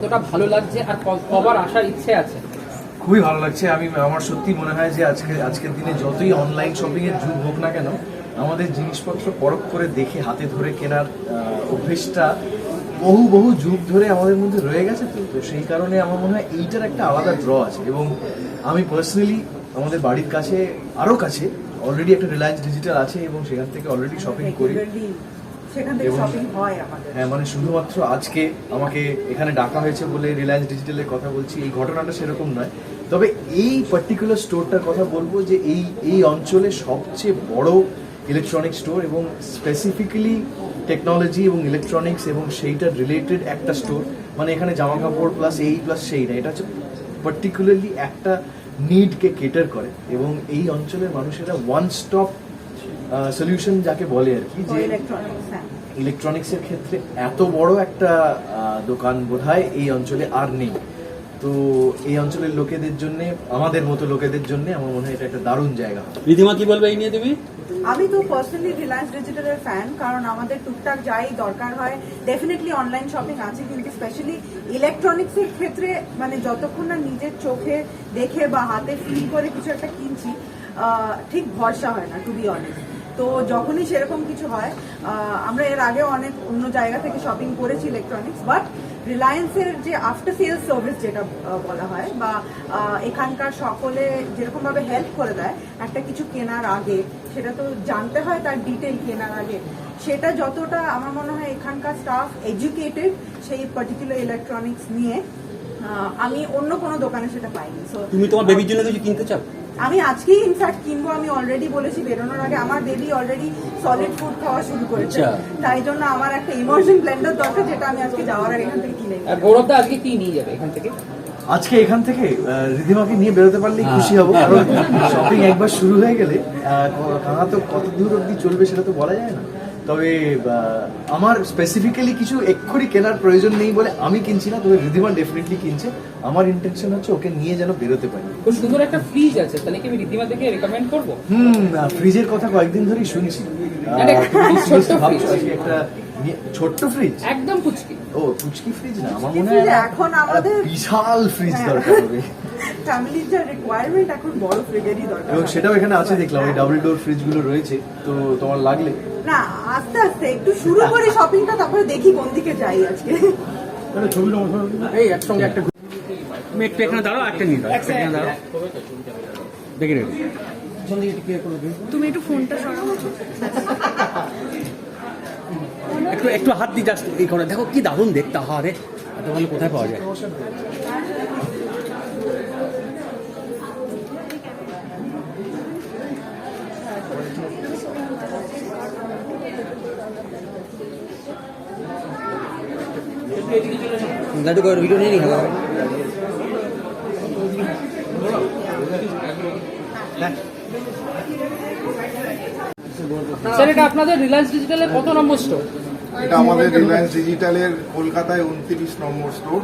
কতটা ভালো লাগছে আর কবার আসার ইচ্ছে আছে? খুবই ভালো লাগছে। আমি আমার সত্যি মনে হয় যে আজকে আজকের দিনে যতই অনলাইন শপিং এর যুগ হোক না কেন আমাদের জিনিসপত্র পরখ করে দেখে হাতে ধরে কেনার অভ্যেসটা বহু বহু যুগ ধরে আমাদের মধ্যে রয়ে গেছে তো। তো সেই কারণে আমার মনে হয় এইটার একটা আলাদা ড্র আছে। এবং আমি পার্সোনালি আমাদের বাড়ির কাছে আরও কাছে অলরেডি একটা রিলায়েন্স ডিজিটাল আছে এবং সেখান থেকে অলরেডি শপিং করি। সেখান থেকে শপিং হয় আমাদের। হ্যাঁ মানে শুধুমাত্র আজকে আমাকে এখানে ডাকা হয়েছে বলে রিলায়েন্স ডিজিটালের কথা বলছি এই ঘটনাটা সেরকম নয়। তবে এই পার্টিকুলার স্টোরটার কথা বলব যে এই এই অঞ্চলে সবচেয়ে বড় ইলেকট্রনিক স্টোর এবং স্পেসিফিক্যালি টেকনোলজি এবং ইলেকট্রনিক্স এবং সেইটার রিলেটেড একটা স্টোর মানে এখানে জামা কাপড় প্লাস এই প্লাস সেই না এটা হচ্ছে পার্টিকুলারলি একটা নিডকে কেটার করে। এবং এই অঞ্চলের মানুষেরা ওয়ান স্টপ সলিউশন যাকে বলে আর কি যে ইলেকট্রনিক্স হ্যাঁ। ইলেকট্রনিক্সের ক্ষেত্রে এত বড় একটা দোকান বোধহয় এই অঞ্চলে আর নেই। তো এই অঞ্চলের লোকেদের জন্য আমাদের মতো লোকেদের জন্য আমার মনে হয় এটা একটা দারুণ জায়গা রিধিমা কি বলবে এই নিয়ে তুমি? আমি তো পার্সোনালি রিলায়েন্স ডিজিটালের ফ্যান কারণ আমাদের টুকটাক যাই দরকার হয় ডেফিনেটলি অনলাইন শপিং আছে কিন্তু স্পেশালি ইলেকট্রনিক্সের ক্ষেত্রে মানে যতক্ষণ না নিজের চোখে দেখে বা হাতে ফিল করে কিছু একটা কিনছি আহ, ঠিক ভরসা হয় না টু বি অনেস্ট তো যখনই সেরকম কিছু হয় আমরা এর আগেও অনেক অন্য জায়গা থেকে শপিং করেছি ইলেকট্রনিক্স বাট রিলায়েন্সের যে আফটার সেলস সার্ভিস যেটা বলা হয় বা এখানকার সকলে যেরকম ভাবে হেল্প করে দেয় একটা কিছু কেনার আগে সেটা তো জানতে হয় তার ডিটেল কেনার আগে সেটা যতটা আমার মনে হয় এখানকার স্টাফ এডুকেটেড সেই পার্টিকুলার ইলেকট্রনিক্স নিয়ে আমি অন্য কোনো দোকানে সেটা পাইনি সো তুমি তোমার বেবির জন্য কিছু কিনতে চাও? আমি আজকেই ইনফ্যাক্ট কিনবো আমি অলরেডি বলেছি বেরোনোর আগে আমার বেবি অলরেডি সলিড ফুড খাওয়া শুরু করেছে। আচ্ছা। তাই জন্য আমার একটা ইমোশন ব্লেন্ডার দরকার যেটা আমি আজকে যাওয়ার আগে এখান থেকে কিনে গৌরবদা আজকে কি নিয়ে যাবে এখান থেকে? আজকে এখান থেকে রিধিমাকে নিয়ে বেরোতে পারলেই খুশি হব কারণ শপিং একবার শুরু হয়ে গেলে তো কত দূর অব্দি চলবে সেটা তো বলা যায় না। তবে আমার স্পেসিফিক্যালি কিছু এক্ষুনি কেনার প্রয়োজন নেই বলে আমি কিনছি না তবে রিধিমা ডেফিনেটলি কিনছে। আমার ইন্টেনশন হচ্ছে ওকে নিয়ে যেন বেরোতে পারি। খুব সুন্দর একটা ফ্রিজ আছে তাহলে কি আমি রীতিমা থেকে রেকমেন্ড করব? হুম ফ্রিজের কথা কয়েকদিন ধরেই শুনছি। একটা ছোট্ট ফ্রিজ একদম পুচকি। ও পুচকি ফ্রিজ না আমার মনে হয় এখন আমাদের- বিশাল ফ্রিজ। দরকার হবে। ফ্যামিলির যা রিকোয়ারমেন্ট এখন বড় ফ্রিজেরই দরকার এবং সেটাও এখানে আছে দেখলাম ওই ডাবল ডোর ফ্রিজগুলো রয়েছে তো তোমার লাগলে। না আস্তে আস্তে একটু শুরু করে শপিংটা তারপরে দেখি কোন দিকে যাই আজকে। এই একসঙ্গে একটা তুমি এখানে দাঁড়াও একটা নিয়ে দাও একটা এখানে দাঁড়াও। দেখে নেবে তুমি একটু ফোনটা সরাও। একটু একটু হাত দিয়ে যাস এই করে। দেখো কি দারুণ দেখতে। হারে এত ভালো কোথায় পাওয়া যায়? দাদু করে ভিডিও নিয়ে নি হ্যালো স্যার এটা আপনাদের রিলায়েন্স ডিজিটালের কত নম্বর স্টোর এটা আমাদের রিলায়েন্স ডিজিটালের কলকাতায় উনত্রিশ নম্বর স্টোর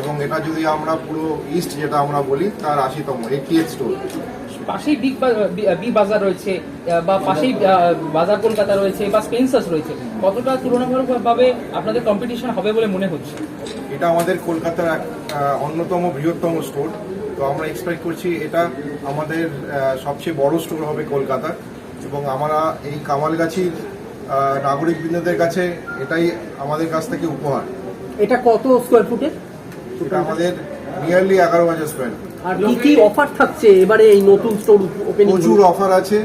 এবং এটা যদি আমরা পুরো ইস্ট যেটা আমরা বলি তার আশিতম এইটি স্টোর পাশেই বিগ বি- বি বাজার রয়েছে বা পাশেই বাজার কলকাতা রয়েছে বা স্পেন্সার্স রয়েছে। কতটা তুলনামূলকভাবে আপনাদের কম্পিটিশন হবে বলে মনে হচ্ছে? এটা আমাদের কলকাতার এক অন্যতম বৃহত্তম স্টোর তো আমরা এক্সপেক্ট করছি এটা আমাদের সবচেয়ে বড় স্টোর হবে কলকাতার এবং আমরা এই কামালগাছির নাগরিকবৃন্দদের কাছে এটাই আমাদের কাছ থেকে উপহার। এটা কত স্কোয়ার ফুটে এটা আমাদের নিয়ারলি এগারো হাজার স্কোয়ার আর কি কি অফার থাকছে এবারে এই নতুন স্টোর ওপেনিং প্রচুর অফার আছে।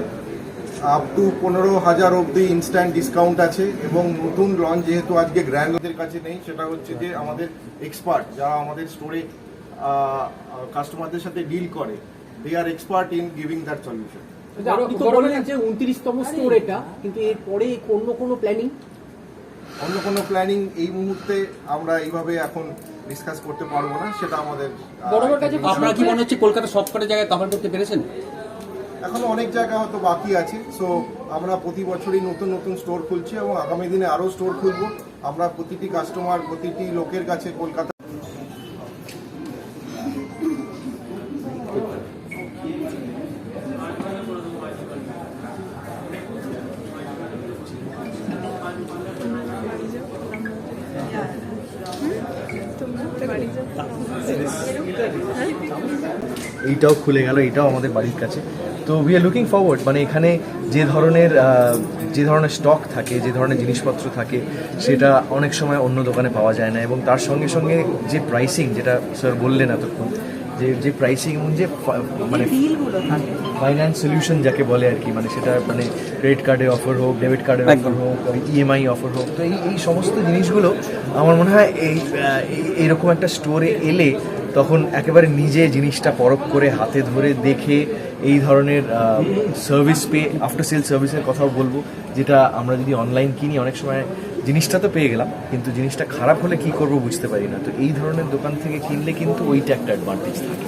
আপ টু পনেরো হাজার অবধি ইনস্ট্যান্ট ডিসকাউন্ট আছে এবং নতুন লঞ্চ যেহেতু আজকে গ্র্যান্ড ওদের কাছে নেই সেটা হচ্ছে যে আমাদের এক্সপার্ট যারা আমাদের স্টোরে কাস্টমারদের সাথে ডিল করে দে আর expert in giving that solution আপনি তো বললেন যে উনত্রিশতম স্টোর এটা কিন্তু এরপরে অন্য কোনো প্ল্যানিং অন্য কোনো প্ল্যানিং এই মুহূর্তে আমরা এইভাবে এখন ডিসকাস করতে পারব না সেটা আমাদের আহ, কাছে আপনার কি মনে হচ্ছে কলকাতা সব কটা জায়গায় কভার করতে পেরেছেন? এখনও অনেক জায়গা হয়তো বাকি আছে। সো আমরা প্রতি বছরই নতুন নতুন স্টোর খুলছি এবং আগামী দিনে আরও স্টোর খুলবো। আমরা প্রতিটি কাস্টমার প্রতিটি লোকের কাছে কলকাতা এইটাও খুলে গেল এটাও আমাদের বাড়ির কাছে। তো উই আর লুকিং ফরওয়ার্ড মানে এখানে যে ধরনের যে ধরনের স্টক থাকে যে ধরনের জিনিসপত্র থাকে সেটা অনেক সময় অন্য দোকানে পাওয়া যায় না। এবং তার সঙ্গে সঙ্গে যে প্রাইসিং যেটা স্যার বললেন এতক্ষণ যে যে প্রাইসিং এবং যে মানে ফাইন্যান্স সলিউশন যাকে বলে আর কি মানে সেটা মানে ক্রেডিট কার্ডের অফার হোক ডেবিট কার্ডের অফার হোক ইএমআই অফার হোক তো এই এই সমস্ত জিনিসগুলো আমার মনে হয় এই- এইরকম একটা স্টোরে এলে তখন একেবারে নিজে জিনিসটা পরখ করে হাতে ধরে দেখে এই ধরনের সার্ভিস পেয়ে আফটার সেল সার্ভিসের কথাও বলব যেটা আমরা যদি অনলাইন কিনি অনেক সময় জিনিসটা তো পেয়ে গেলাম কিন্তু জিনিসটা খারাপ হলে কি করব বুঝতে পারি না। তো এই ধরনের দোকান থেকে কিনলে কিন্তু ওইটা একটা অ্যাডভান্টেজ থাকে।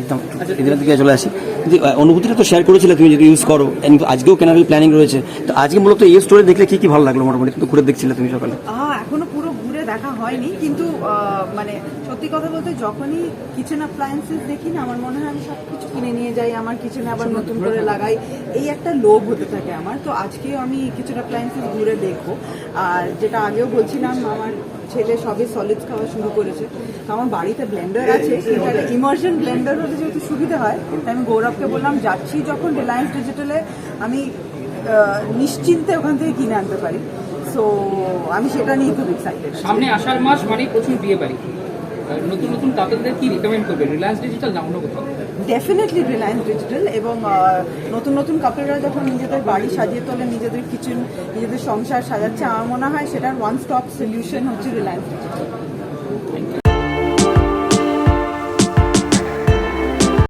একদম। এদের দিকে চলে আসি। যে অনুভূতিটা তো শেয়ার করেছিলে তুমি যদি ইউজ করো আজকেও কেনার প্ল্যানিং রয়েছে। তো আজকে মূলত এই স্টোরে দেখলে কি কি ভালো লাগল মোটামুটি? তুমি ঘুরে দেখছিলে তুমি সকালে। এখনও ঘুরে দেখা হয়নি কিন্তু মানে সত্যি কথা বলতে যখনই কিচেন অ্যাপ্লায়েন্সেস দেখি না আমার মনে হয় আমি সব কিছু কিনে নিয়ে যাই আমার কিচেনে আবার নতুন করে লাগাই এই একটা লোভ হতে থাকে আমার। তো আজকেও আমি কিচেন অ্যাপ্লায়েন্সেস ঘুরে দেখব। আর যেটা আগেও বলছিলাম আমার ছেলে সবে সলিড খাওয়া শুরু করেছে। তো আমার বাড়িতে ব্লেন্ডার আছে একটা ইমার্শন ব্লেন্ডার হলে যেহেতু সুবিধা হয় তাই আমি গৌরবকে বললাম যাচ্ছি যখন রিলায়েন্স ডিজিটালে আমি নিশ্চিন্তে ওখান থেকে কিনে আনতে পারি। সো আমি সেটা নিয়ে খুব এক্সাইটেড সামনে আষাঢ় মাস মানে প্রচুর বিয়ে বাড়ি। নতুন নতুন কাপলদের কি রিকমেন্ড করবে রিলায়েন্স ডিজিটাল না অন্য কোথাও? ডেফিনেটলি রিলায়েন্স ডিজিটাল এবং নতুন নতুন কাপড়রা যখন নিজেদের বাড়ি সাজিয়ে তোলে নিজেদের কিচেন নিজেদের সংসার সাজাচ্ছে আমার মনে হয় সেটার ওয়ান স্টপ সলিউশন হচ্ছে রিলায়েন্স ডিজিটাল